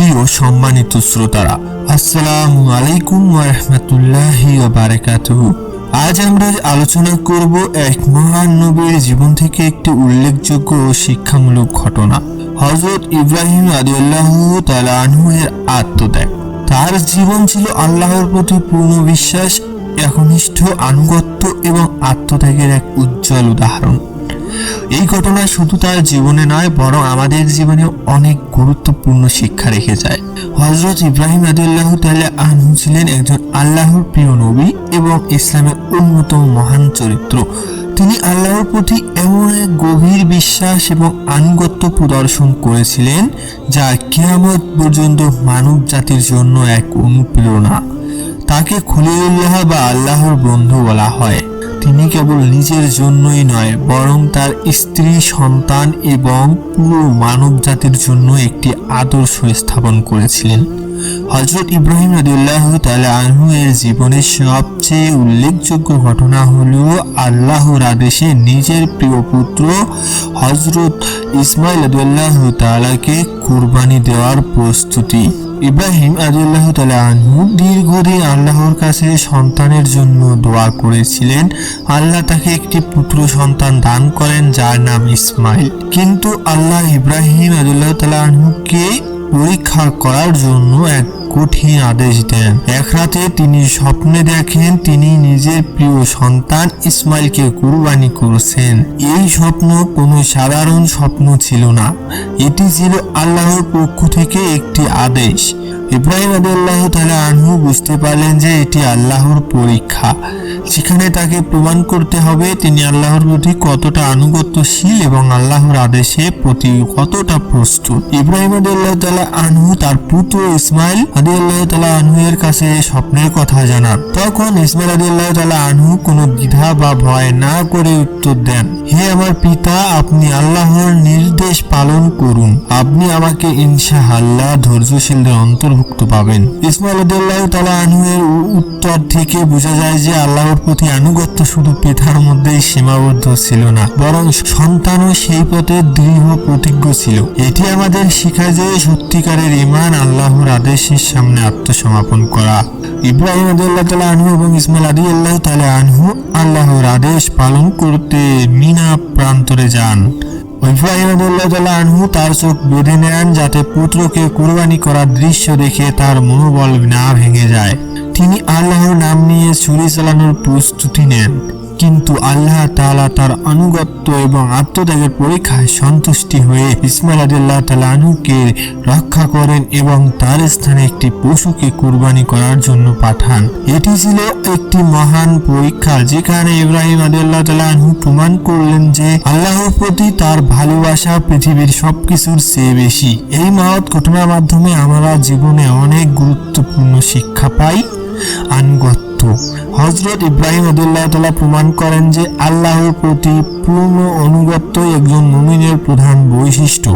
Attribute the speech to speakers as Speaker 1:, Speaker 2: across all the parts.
Speaker 1: প্রিয় সম্মানিত শ্রোতারা, আসসালামু আলাইকুম ওরহমতুল্লাহি আজ আমরা আলোচনা করব এক মহান নবীর জীবন থেকে একটি উল্লেখযোগ্য ও শিক্ষামূলক ঘটনা। হজরত ইব্রাহিম আদিউল্লাহ তালা এর আত্মত্যাগ। তার জীবন ছিল আল্লাহর প্রতি পূর্ণ বিশ্বাস, একনিষ্ঠ আনুগত্য এবং আত্মত্যাগের এক উজ্জ্বল উদাহরণ। এই ঘটনা শুধু তার জীবনে নয়, বরং আমাদের জীবনে অনেক গুরুত্বপূর্ণ শিক্ষা রেখে যায়। হজরত ইব্রাহিম আদুল্লাহ তাল্লাহ আনহু ছিলেন একজন আল্লাহর প্রিয় নবী এবং ইসলামের অন্যতম মহান চরিত্র। তিনি আল্লাহর প্রতি এমন এক গভীর বিশ্বাস এবং আনুগত্য প্রদর্শন করেছিলেন, যা কেয়ামত পর্যন্ত মানব জাতির জন্য এক অনুপ্রেরণা। তাকে খলিলুল্লাহ বা আল্লাহর বন্ধু বলা হয়। তিনি কেবল নিজের জন্যই নয়, বরং তার স্ত্রী, সন্তান এবং পুরো মানব জাতির জন্য একটি আদর্শ স্থাপন করেছিলেন। হজরত ইব্রাহিম রদুল্লাহ তালা আনহু এর জীবনের সবচেয়ে উল্লেখযোগ্য ঘটনা হল আল্লাহর আদেশে নিজের প্রিয় পুত্র হজরত ইসমাইল আদুল্লাহ তালাকে কুরবানি দেওয়ার প্রস্তুতি। ইব্রাহিম আদুল্লাহ তালা আনহু দীর্ঘদিন আল্লাহর কাছে সন্তানের জন্য দোয়া করেছিলেন। আল্লাহ তাকে একটি পুত্র সন্তান দান করেন যার নাম ইসমাইল। কিন্তু আল্লাহ ইব্রাহিম আদুল্লাহ তালা আনহুকে পরীক্ষা করার জন্য এক কঠিন আদেশ দেন। এক রাতে তিনি স্বপ্নে দেখেন তিনি নিজের প্রিয় সন্তান ইসমাইলকে কুরবানি করেছেন। এই স্বপ্ন কোনো সাধারণ স্বপ্ন ছিল না। এটি ছিল আল্লাহর পক্ষ থেকে একটি আদেশ। ইব্রাহিম আদুল্লাহ তাহলে আনহু বুঝতে পারলেন যে এটি আল্লাহর পরীক্ষা। সেখানে তাকে প্রমাণ করতে হবে তিনি আল্লাহর প্রতি কতটা আনুগত্যশীল এবং আল্লাহর আদেশে প্রতি কতটা প্রস্তুত। ইব্রাহিম আদুল্লাহ তালা আনহু তার পুত্র ইসমাইল আদিউল্লাহ তালা আনহু এর কাছে স্বপ্নের কথা জানান। তখন ইসমাইল আদিউল্লাহ তালা আনহু কোনো দ্বিধা বা ভয় না করে উত্তর দেন, হে আমার পিতা, আপনি আল্লাহর নির্দেশ পালন করুন। আপনি আমাকে ইনশা আল্লাহ ধৈর্যশীলদের অন্তর্ভুক্ত পাবেন। ইসমাইল আদিউল্লাহ তালা আনহু এর উত্তর থেকে বোঝা যায় যে আল্লাহর প্রতি আনুগত্য শুধু পিতার মধ্যেই সীমাবদ্ধ ছিল না, বরং সন্তানও সেই পথে দৃঢ় প্রতিজ্ঞ ছিল। এটি আমাদের শিখায় যে সত্যিকারের ইমান আল্লাহর আদেশের সামনে আত্মসমর্পণ করা। ইব্রাহিম আদিউল্লাহ তালা আনহু এবং ইসমাইল আদি আল্লাহ তালা আনহু আল্লাহর আদেশ পালন করতে মিনা প্রান্তরে যান। আদুল্লাহ আনহু তার চোখ বেঁধে নেন যাতে পুত্রকে কুরবানি করার দৃশ্য দেখে তার মনোবল না ভেঙে যায়। তিনি আল্লাহর নাম নিয়ে ছুরি চালানোর প্রস্তুতি নেন। কিন্তু আল্লাহ তাআলা তার আনুগত্য এবং আত্মত্যাগের পরীক্ষায় সন্তুষ্টি হয়ে ইসমাইল আদুল্লাহ তালা আনুকে রক্ষা করেন এবং তার স্থানে একটি পশুকে কুরবানি করার জন্য পাঠান। এটি ছিল একটি মহান পরীক্ষা যেখানে ইব্রাহিম আদুল্লাহ তালা আনহু প্রমাণ করলেন যে আল্লাহর প্রতি তার ভালোবাসা পৃথিবীর সবকিছুর চেয়ে বেশি। এই মহৎ ঘটনার মাধ্যমে আমরা জীবনে অনেক গুরুত্বপূর্ণ শিক্ষা পাই, আনুগত্য হজরত ইব্রাহিম আদুল্লাহ প্রমাণ করেন যে আল্লাহর প্রতি পূর্ণ অনুগত্য একজন মুমিনের প্রধান বৈশিষ্ট্য।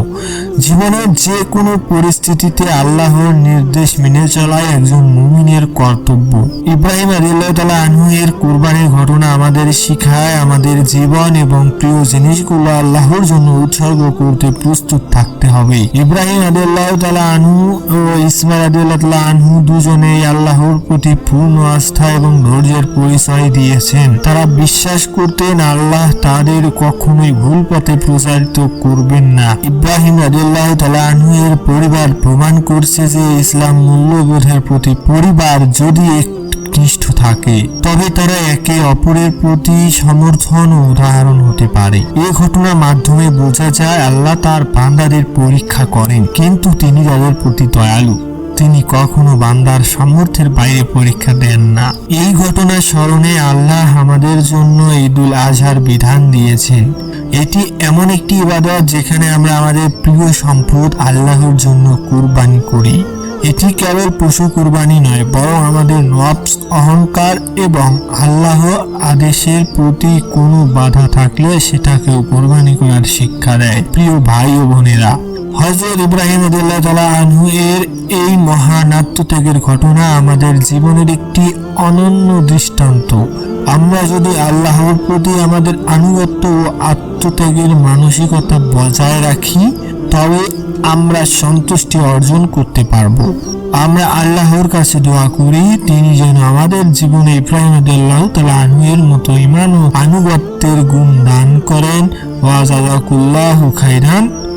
Speaker 1: জীবনের যে কোনো পরিস্থিতিতে আল্লাহর নির্দেশ মেনে চলাই একজন মুমিনের কর্তব্য। ইব্রাহিম আদিল্লাহ তালা আনহু এর কোরবানির ঘটনা আমাদের শিখায়, আমাদের জীবন এবং প্রিয় জিনিসগুলো আল্লাহর জন্য উৎসর্গ করতে প্রস্তুত থাকতে হবে। ইব্রাহিম আদিল্লাহ তালা আনহু ও ইসমাইল আদিল্লাহ তালা আনহু দুজনেই আল্লাহর প্রতি পূর্ণ আস্থা এবং ধৈর্যের পরিচয় দিয়েছেন। তারা বিশ্বাস করতেন আল্লাহ তাদের কখনোই ভুল পথে প্রচারিত করবেন না। ইব্রাহিম এর পরিবার প্রমাণ করছে যে ইসলাম মূল্যবোধের প্রতি পরিবার যদি একনিষ্ঠ থাকে, তবে তারা একে অপরের প্রতি সমর্থন ও উদাহরণ হতে পারে। এই ঘটনার মাধ্যমে বোঝা যায়, আল্লাহ তার বান্দাদের পরীক্ষা করেন, কিন্তু তিনি তাদের প্রতি দয়ালু। তিনি কখনো বান্দার সামর্থ্যের বাইরে পরীক্ষা দেন না। এই ঘটনার স্মরণে আল্লাহ আমাদের জন্য ঈদুল আজহার বিধান দিয়েছেন। এটি এমন একটি ইবাদত যেখানে আমরা আমাদের প্রিয় সম্পদ আল্লাহর জন্য কুরবানি করি। এটি কেবল পশু কুরবানি নয়, বরং আমাদের নবস অহংকার এবং আল্লাহ আদেশের প্রতি কোনো বাধা থাকলে সেটাকেও কোরবানি করার শিক্ষা দেয়। প্রিয় ভাই ও বোনেরা হজরত ইব্রাহিম আদুল্লাহ তালা আনহু এর এই মহান আত্মত্যাগের ঘটনা আমাদের জীবনের একটি অনন্য দৃষ্টান্ত। আমরা যদি আল্লাহর প্রতি আমাদের আনুগত্য ও আত্মত্যাগের মানসিকতা বজায় রাখি, তবে আমরা সন্তুষ্টি অর্জন করতে পারব। আমরা আল্লাহর কাছে দোয়া করি, তিনি যেন আমাদের জীবনে ইব্রাহিম আল্লাহ তালা আনুয়ের মতো ইমান ও আনুগত্যের গুণ দান করেন। ওয়াজাকুল্লাহ খাইরান